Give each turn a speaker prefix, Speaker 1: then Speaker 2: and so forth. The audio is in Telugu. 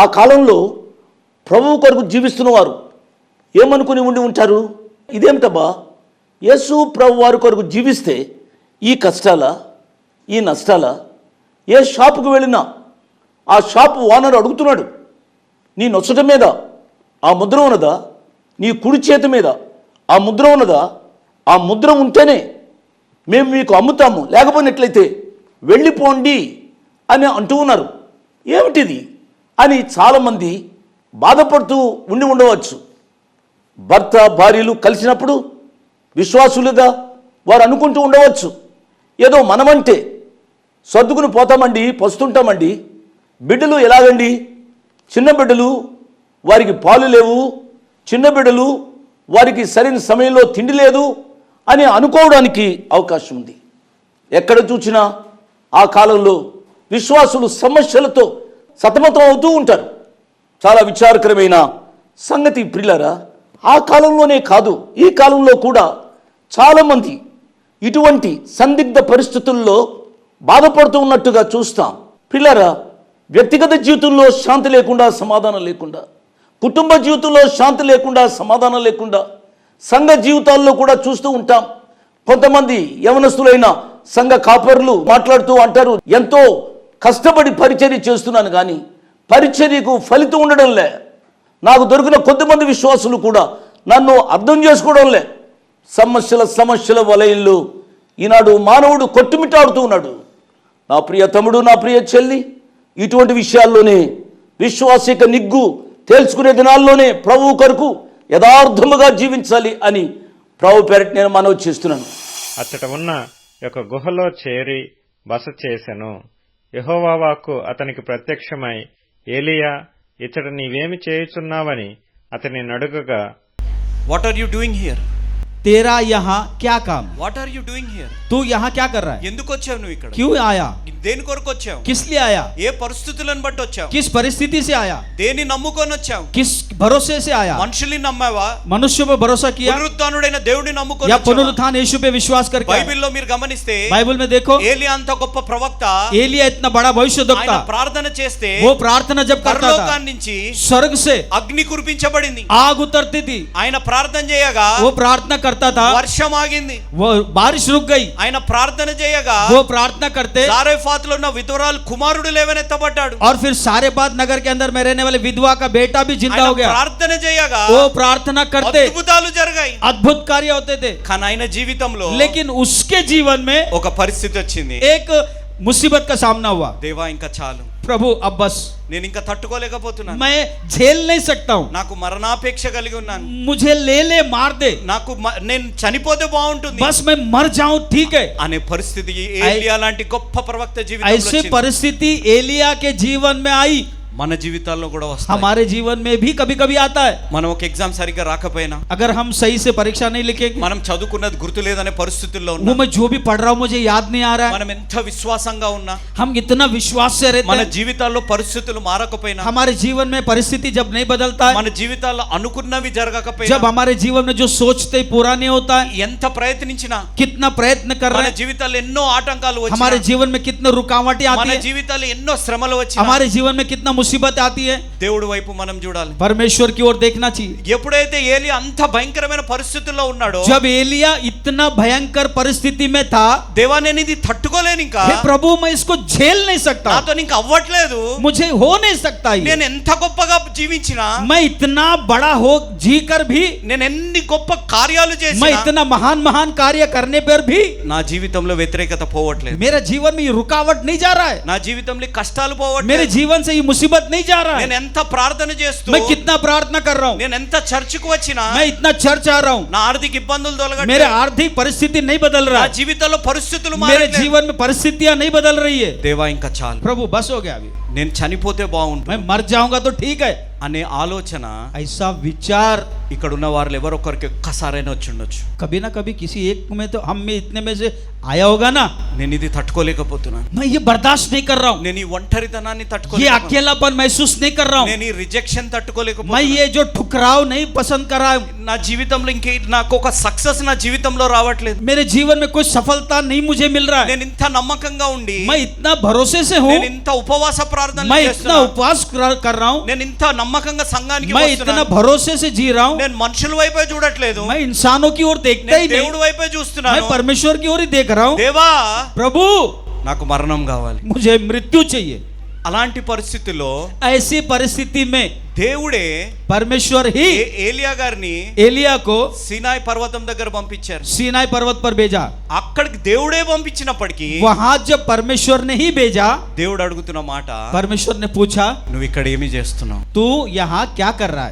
Speaker 1: ఆ కాలంలో ప్రభువు కొరకు జీవిస్తున్నవారు ఏమనుకుని ఉండి ఉంటారు? ఇదేమిటబ్బా? యేసు ప్రభు వారి కొరకు జీవిస్తే ఈ కష్టాల ఈ నష్టాల ఏ షాపుకు వెళ్ళినా ఆ షాపు ఓనర్ అడుగుతున్నాడు నీ నొచ్చట మీద ఆ ముద్ర ఉన్నదా? నీ కుడి చేతి మీద ఆ ముద్ర ఉన్నదా? ఆ ముద్ర ఉంటేనే మేము మీకు అమ్ముతాము లేకపోయినట్లయితే వెళ్ళిపోండి అని అంటూ ఉన్నారు. ఏమిటిది? అని చాలామంది బాధపడుతూ ఉండి ఉండవచ్చు. భర్త భార్యలు కలిసినప్పుడు విశ్వాసులుగా వారు అనుకుంటూ ఉండవచ్చు. ఏదో మనమంటే సర్దుకుని పోతామండి పస్తుంటామండి బిడ్డలు ఎలాగండి? చిన్న బిడ్డలు వారికి పాలు లేవు. చిన్న బిడ్డలు వారికి సరైన సమయంలో తిండి లేదు అని అనుకోవడానికి అవకాశం ఉంది. ఎక్కడ చూసినా ఆ కాలంలో విశ్వాసులు సమస్యలతో సతమతం అవుతూ ఉంటారు. చాలా విచారకరమైన సంగతి ప్రిలరా ఆ కాలంలోనే కాదు ఈ కాలంలో కూడా చాలామంది ఇటువంటి సందిగ్ధ పరిస్థితుల్లో బాధపడుతూ ఉన్నట్టుగా చూస్తాం. పిల్లరా వ్యక్తిగత జీవితంలో శాంతి లేకుండా సమాధానం లేకుండా కుటుంబ జీవితంలో శాంతి లేకుండా సమాధానం లేకుండా సంఘ జీవితాల్లో కూడా చూస్తూ ఉంటాం. కొంతమంది యవనస్తులైన సంఘ కాపర్లు మాట్లాడుతూ అంటారు ఎంతో కష్టపడి పరిచర్య చేస్తున్నాను కానీ పరిచర్యకు ఫలితం ఉండడంలే నాకు దొరికిన కొద్దిమంది విశ్వాసులు కూడా నన్ను అర్థం చేసుకోవడంలే సమస్యల సమస్యల వలయంలో ఈనాడు మానవుడు కొట్టుమిట్టాడుతూ ఉన్నాడు. నా ప్రియ తమ్ముడు నా ప్రియ చెల్లి ఇటువంటి విషయాల్లోనే విశ్వాసిక నిగ్గు తేల్చుకునే దినాల్లోనే ప్రభువు కొరకు యథార్థముగా జీవించాలి అని ప్రభు పేరటి నేను మనవి చేస్తున్నాను.
Speaker 2: అచ్చట ఉన్న ఒక గుహలో చేరి బస చేశాను యెహోవా వాక్కు అతనికి ప్రత్యక్షమై ఏలియా ఇచ్చట నీవేమి చేయుచున్నావని అతని నడుగగా
Speaker 3: What are you doing here?
Speaker 4: तेरा यहाँ क्या काम
Speaker 3: What are you doing here?
Speaker 4: तू यहाँ क्या कर रहा है
Speaker 3: ఎందుకు వచ్చావు నువ్వు ఇక్కడ
Speaker 4: क्यों आया
Speaker 3: దేని కొరకు వచ్చావు
Speaker 4: किस लिए आया
Speaker 3: ఏ పరిస్థితులను బట్టి వచ్చావు
Speaker 4: किस परिस्थिति से आया
Speaker 3: దేని నమ్ముకొని వచ్చావు
Speaker 4: किस భరోసేసి ఆయా.
Speaker 3: మనుషుల్ని నమ్మావా?
Speaker 4: మనుష్య భరోసా भरोसा किया
Speaker 3: పునరుత్థానుడైన దేవుడిని నమ్ముకొని
Speaker 4: या पुनरुत्थान यीशु पे विश्वास करके
Speaker 3: బైబిల్లో మీరు గమనిస్తే
Speaker 4: బైబిల్ में దేఖో
Speaker 3: ఏలియా అంత గొప్ప ప్రవక్త
Speaker 4: ఏలియా ఇతన బడా భవిష్యద్వక్త.
Speaker 3: ఆయన ప్రార్థన చేస్తే
Speaker 4: ఓ ప్రార్థన जब करता था
Speaker 3: నుంచి
Speaker 4: స్వర్గసే
Speaker 3: అగ్ని కురిపించబడింది.
Speaker 4: आग उतरती
Speaker 3: ఆయన ప్రార్థన చేయగా
Speaker 4: ఓ ప్రార్థన करता
Speaker 3: వర్షం ఆగింది
Speaker 4: वो बारिश रुक
Speaker 3: ఆయన ప్రార్థన చేయగా
Speaker 4: वो प्रार्थना करते
Speaker 3: సారేఫాత్లో ఉన్న వితురాలు కుమారుడు లేవనెత్తబడ్డాడు.
Speaker 4: ఆర్ ఫిర్ सारे बात नगर के अंदर में रहने वाले विधवा का बेटा भी जिंदा हो
Speaker 3: ప్రార్థన చేయగా
Speaker 4: वो प्रार्थना करते
Speaker 3: అద్భుతాలు జరిగాయి
Speaker 4: अद्भुत कार्य होते थे
Speaker 3: కానీ ఆయన జీవితంలో
Speaker 4: लेकिन उसके जीवन में
Speaker 3: ఒక పరిస్థితి వచ్చింది
Speaker 4: एक मुसीबत का सामना हुआ
Speaker 3: దేవా ఇంకా చాలు
Speaker 4: प्रभु अब बस
Speaker 3: నేను ఇంకా తట్టుకోలేకపోతున్నాను
Speaker 4: मैं झेल नहीं सकता हूँ
Speaker 3: నాకు మరణాపేక్ష కలిగి ఉన్నాను
Speaker 4: मुझे ले ले मार दे
Speaker 3: నాకు మ- నేను చనిపోతే బాగుంటుంది
Speaker 4: बस मैं मर जाऊं ठीक है
Speaker 3: అనే పరిస్థితి ఏలియా లాంటి గొప్ప ప్రవక్త జీవితంలో
Speaker 4: ऐसी
Speaker 3: వచ్చింది.
Speaker 4: परिस्थिति एलिया के जीवन में आई
Speaker 3: మన జీవితాల్లో కూడా వస్తాయి
Speaker 4: हमारे जीवन में भी कभी कभी आता है
Speaker 3: మనం ఒక ఎగ్జామ్ సరిగ్గా రాకపోయినా
Speaker 4: अगर हम सही से परीक्षा नहीं लिखेंगे
Speaker 3: మనం చదువుకున్నది గుర్తు లేదనే పరిస్థితుల్లో
Speaker 4: वो
Speaker 3: ఉన్నాం
Speaker 4: मैं जो भी पढ़ रहा हूँ मुझे याद नहीं आ रहा है
Speaker 3: మనం ఎంత విశ్వాసంగా ఉన్నా
Speaker 4: हम इतना विश्वास से रहते
Speaker 3: మన
Speaker 4: हैं
Speaker 3: జీవితాల్లో పరిస్థితులు మారకపోయినా
Speaker 4: हमारे जीवन में परिस्थिति जब नहीं बदलता है
Speaker 3: మన జీవితాల్లో అనుకున్నవి జరగకపోయినా
Speaker 4: जब हमारे जीवन में जो सोचते पूरा नहीं होता है
Speaker 3: ఎంత ప్రయత్నించినా
Speaker 4: कितना प्रयत्न कर
Speaker 3: మన
Speaker 4: रहे हैं
Speaker 3: జీవితాల్లో ఎన్నో ఆటంకాలు
Speaker 4: हमारे
Speaker 3: వచ్చి
Speaker 4: जीवन में कितने रुकावटें
Speaker 3: మన
Speaker 4: आती है
Speaker 3: జీవితాల్లో ఎన్నో శ్రమలు వచ్చి
Speaker 4: हमारे जीवन में कितना मुसीबत आती है
Speaker 3: దేవుడి వైపు మనం చూడాలి
Speaker 4: परमेश्वर की ओर देखना चाहिए
Speaker 3: ఎప్పుడైతే ఏలి అంత భయంకరమైన పరిస్థితుల్లో ఉన్నాడో
Speaker 4: जब एलिया इतना भयंकर परिस्थिति में था
Speaker 3: దేవా నేను ఇది తట్టుకోలేను ఇంకా
Speaker 4: हे प्रभु मैं इसको झेल नहीं सकता
Speaker 3: నాతో ఇంకా అవ్వట్లేదు
Speaker 4: मुझे हो नहीं सकता ये
Speaker 3: నేను ఎంత గొప్పగా జీవించినా
Speaker 4: मैं इतना बड़ा हो जी कर भी
Speaker 3: నేను ఎన్ని గొప్ప కార్యాలు
Speaker 4: मैं
Speaker 3: చేసినా
Speaker 4: इतना महान महान कार्य करने पर भी
Speaker 3: నా జీవితంలో వ్యతిరేకత పోవట్లేదు
Speaker 4: मेरे जीवन में ये रुकावट नहीं जा रहा है
Speaker 3: నా జీవితంలో ఈ కష్టాలు
Speaker 4: मेरे
Speaker 3: పోవట్లేదు
Speaker 4: जीवन से ये मुसीबत नहीं जा रहा
Speaker 3: నేను
Speaker 4: है
Speaker 3: ఎంత ప్రార్థన చేస్తూ
Speaker 4: मैं कितना प्रार्थना कर रहा हूँ
Speaker 3: నేను ఎంత చర్చికి వచ్చినా
Speaker 4: मैं इतना चर्च आ रहा हूँ
Speaker 3: నా ఆర్థిక ఇబ్బందులు
Speaker 4: मेरे
Speaker 3: తొలగట్లేదు
Speaker 4: आर्थिक परिस्थिति नहीं बदल
Speaker 3: నా
Speaker 4: रहा है
Speaker 3: జీవితంలో పరిస్థితులు
Speaker 4: मेरे
Speaker 3: మారట్లేదు.
Speaker 4: जीवन में परिस्थितियां नहीं बदल रही है
Speaker 3: దేవా ఇంకా చాలు
Speaker 4: प्रभु बस हो गया अभी
Speaker 3: నేను చనిపోతే బాగుంటుంది
Speaker 4: मैं मर जाऊंगा तो ठीक है
Speaker 3: అనే ఆలోచన
Speaker 4: ऐसा विचार
Speaker 3: ఇక్కడ ఉన్న వారు ఎవరొకరికి ఒక్కసారైనా వచ్చి ఉండొచ్చు
Speaker 4: कभी ना कभी किसी एक में तो हम में इतने में से आया होगा ना
Speaker 3: నేను ఇది తట్టుకోలేకపోతున్నాను
Speaker 4: मैं ये बर्दाश्त नहीं कर रहा हूँ
Speaker 3: నేను ఈ ఒంటరితనాన్ని
Speaker 4: ये
Speaker 3: తట్టుకోలేకపోతున్నాను
Speaker 4: अकेलापन महसूस नहीं कर रहा हूँ
Speaker 3: నేను ఈ రిజెక్షన్
Speaker 4: मैं
Speaker 3: తట్టుకోలేకపోతున్నాను
Speaker 4: ये जो ठुकराव नहीं पसंद कर रहा हूँ
Speaker 3: నా జీవితంలో ఇంకే నాకు ఒక సక్సెస్ నా జీవితంలో రావట్లేదు
Speaker 4: मेरे जीवन में कोई सफलता नहीं मुझे मिल रहा है
Speaker 3: నేను ఇంత నమ్మకంగా ఉండి
Speaker 4: मैं इतना भरोसे से हूँ
Speaker 3: నేను ఇంత ఉపవాస ప్రార్థన
Speaker 4: मैं इतना उपवास कर कर रहा हूँ
Speaker 3: నేను ఇంత నమ్మకంగా సంఘానికి
Speaker 4: मैं इतना
Speaker 3: వస్తున్నాను.
Speaker 4: भरोसे से जी रहा हूँ
Speaker 3: నేను మనుషుల వైపే చూడట్లేదు
Speaker 4: मैं इंसानों की ओर देखता
Speaker 3: నేను
Speaker 4: ही नहीं
Speaker 3: దేవుడి వైపే
Speaker 4: मैं
Speaker 3: చూస్తున్నాను
Speaker 4: परमेश्वर की ओर ही देख रहा हूँ
Speaker 3: దేవా
Speaker 4: प्रभु
Speaker 3: నాకు మరణం కావాలి
Speaker 4: मुझे मृत्यु चाहिए
Speaker 3: అలాంటి పరిస్థితుల్లో
Speaker 4: ऐसी परिस्थिति में
Speaker 3: దేవుడే
Speaker 4: परमेश्वर ही
Speaker 3: ఏ- ఏలియా గారిని
Speaker 4: एलिया को
Speaker 3: సినాయ్ పర్వతం దగ్గర పంపించారు
Speaker 4: सीनाई पर्वत पर भेजा
Speaker 3: అక్కడికి దేవుడే పంపించినప్పటికీ
Speaker 4: वहां जब परमेश्वर ने ही भेजा
Speaker 3: దేవుడు అడుగుతున్న మాట
Speaker 4: परमेश्वर ने पूछा
Speaker 3: నువ్వు ఇక్కడ ఏమి చేస్తున్నావు
Speaker 4: तू यहाँ क्या कर रहा है